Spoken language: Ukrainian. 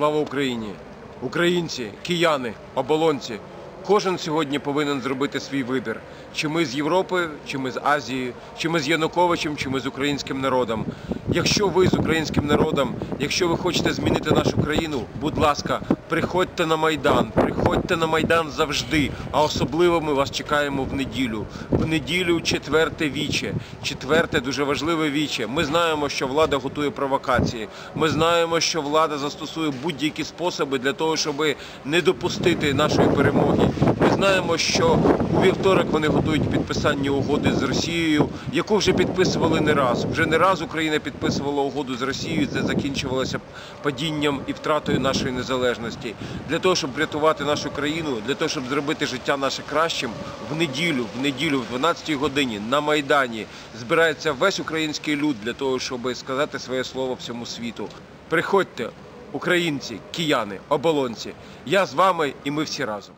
Слава Україні! Українці, кияни, оболонці. Кожен сьогодні повинен зробити свій вибір. Чи ми з Європи, чи ми з Азії, чи ми з Януковичем, чи ми з українським народом. Якщо ви з українським народом, якщо ви хочете змінити нашу країну, будь ласка, приходьте на Майдан, приходьте на Майдан завжди. А особливо ми вас чекаємо в неділю. В неділю четверте віче. Четверте дуже важливе віче. Ми знаємо, що влада готує провокації. Ми знаємо, що влада застосує будь-які способи для того, щоб не допустити нашої перемоги. Ми знаємо, що у вівторок вони готують підписання угоди з Росією, яку вже підписували не раз. Вже не раз Україна підписувала угоду з Росією, це закінчувалося падінням і втратою нашої незалежності. Для того, щоб врятувати нашу країну, для того, щоб зробити життя наше кращим, в неділю, в неділю, в 12-й годині на Майдані збирається весь український люд для того, щоб сказати своє слово всьому світу. Приходьте, українці, кияни, оболонці. Я з вами і ми всі разом.